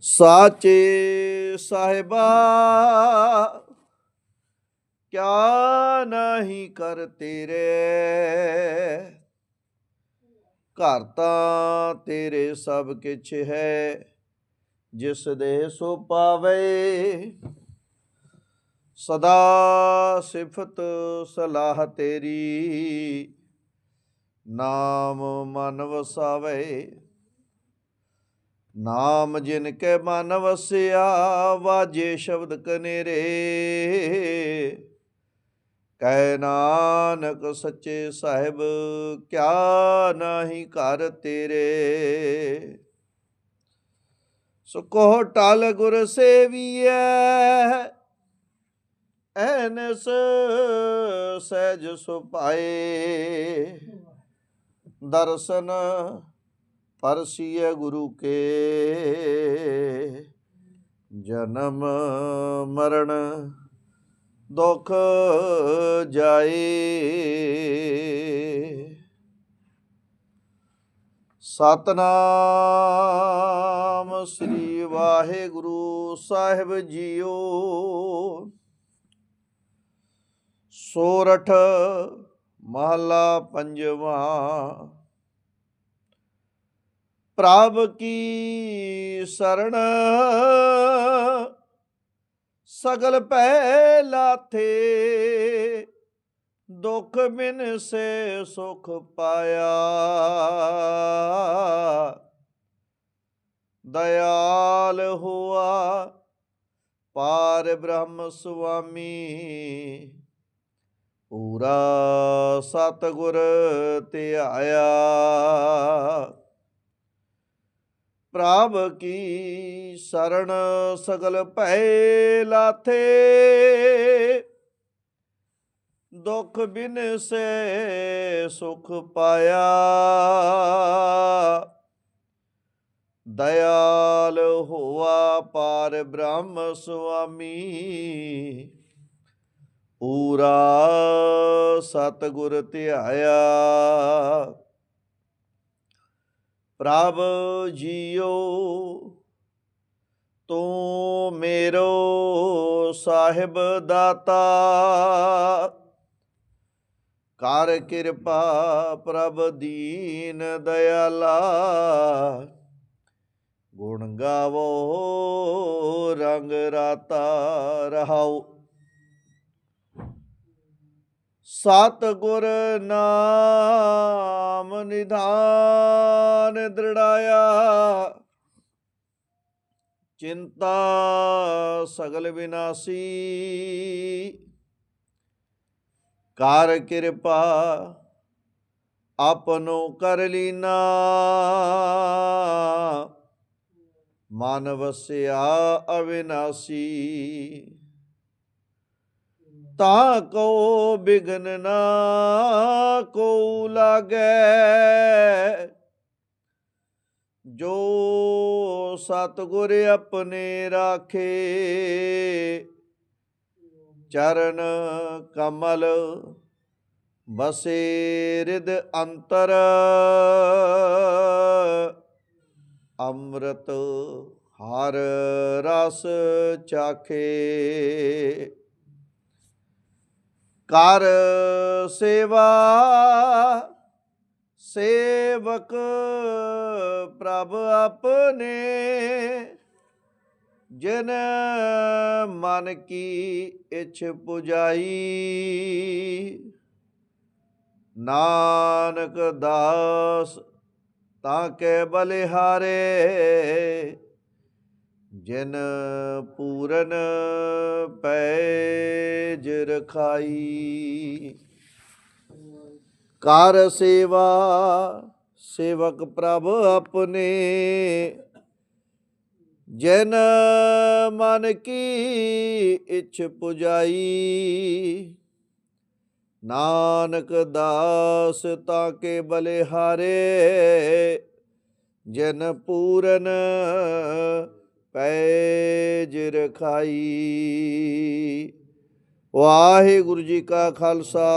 ਸਾਚੇ ਸਾਹਿਬਾ, ਕਿਆ ਨਹੀਂ ਕਰ ਤੇਰੇ? ਘਰ ਤਾਂ ਤੇਰੇ ਸਭ ਕਿਛ ਹੈ, ਜਿਸ ਦੇ ਸੋ ਪਾਵੇ। ਸਦਾ ਸਿਫਤ ਸਲਾਹ ਤੇਰੀ, ਨਾਮ ਮਨ ਵਸਾਵੇ। ਨਾਮ ਜਿਨ ਕੇ ਮਨ ਵਸਿਆ, ਵਾਜੇ ਸ਼ਬਦ ਕਨੇਰੇ। ਕੈ ਨਾਨਕ ਸੱਚੇ ਸਾਹਿਬ, ਕਿਆ ਨਾਹੀ ਕਰ ਤੇਰੇ। ਸੋ ਕੋ ਟਲ ਗੁਰ ਸੇਵੀਐ, ਐਨਸ ਸਹਿਜ ਸੁਪਾਏ ਦਰਸ਼ਨ ਪਰਸੀਏ ਗੁਰੂ ਕੇ। ਜਨਮ ਮਰਨ ਦੁਖ ਜਾਏ। ਸਤਨਾਮ ਸ੍ਰੀ ਵਾਹਿਗੁਰੂ ਸਾਹਿਬ ਜੀਓ। ਸੋਰਠ ਮਹਲਾ ਪੰਜਵਾਂ ਪ੍ਰਭ ਕੀ ਸਰਣ? ਸਗਲ ਪੈ ਲਾਥੇ, ਦੁਖ ਬਿਨ ਸੇ ਸੁਖ ਪਾਇਆ। ਦਇਆਲ ਹੁਆ ਪਾਰ ਬ੍ਰਹਮ ਸੁਆਮੀ, ਪੂਰਾ ਸਤਗੁਰ ਧਿਆਇਆ। ਪ੍ਰਭ ਕੀ ਸਰਣ ਸਗਲ ਭੈ ਲਾਥੇ। ਦੁਖ ਬਿਨ ਸੇ ਸੁਖ ਪਾਇਆ। ਦਇਆਲ ਹੋਆ ਪਾਰ ਬ੍ਰਹਮ ਸੁਆਮੀ। ਪੂਰਾ ਸਤਗੁਰ ਧਿਆਇਆ। ਪ੍ਰਭ ਜੀਓ, ਤੂੰ ਮੇਰੋ ਸਾਹਿਬ ਦਾਤਾ। ਕਰ ਕਿਰਪਾ ਪ੍ਰਭ ਦੀਨ ਦਇਆਲਾ, ਗੁਣ ਗਾਵੋ, ਰੰਗ ਰਾਤਾ ਰਹਾਉ ਸਤ ਗੁਰ ਨਾਮ ਨਿਧਾਨ ਦ੍ਰਿੜਾਇਆ ਚਿੰਤਾ ਸਗਲ ਵਿਨਾਸੀ। ਕਰ ਕਿਰਪਾ ਆਪਨੋ ਕਰ ਲੀਨਾ। ਮਨ ਵਸਿਆ ਅਵਿਨਾਸੀ। ਤਾ ਕੋ ਬਿਗਨ ਨਾ ਕੋ ਲਾਗੈ। ਜੋ ਸਤਗੁਰ ਆਪਣੇ ਰਾਖੇ, ਚਰਨ ਕਮਲ ਬਸੇ ਰਿਦ ਅੰਤਰ, ਅੰਮ੍ਰਿਤ ਹਰ ਰਸ ਚਾਖੇ। ਕਰ ਸੇਵਾ ਸੇਵਕ ਪ੍ਰਭ ਆਪਣੇ, ਜਿਨ ਮਨ ਕੀ ਇਛ ਪੁਜਾਈ। ਨਾਨਕ ਦਾਸ ਤਾਂ ਕੇ ਬਲਿਹਾਰੇ, ਜਿਨ ਪੂਰਨ ਪੈਜ ਰਖਾਈ ਕਰ ਸੇਵਾ, ਸੇਵਕ ਪ੍ਰਭ ਆਪਣੇ। ਜਿਨ ਮਨ ਕੀ ਇਛ ਪੁਜਾਈ। ਨਾਨਕ ਦਾਸ ਤਾਂ ਕੇ ਬਲਿਹਾਰੇ ਜਨ ਪੂਰਨ ਪੈਜ ਰਖਾਈ। ਵਾਹਿਗੁਰੂ ਜੀ ਕਾ ਖਾਲਸਾ।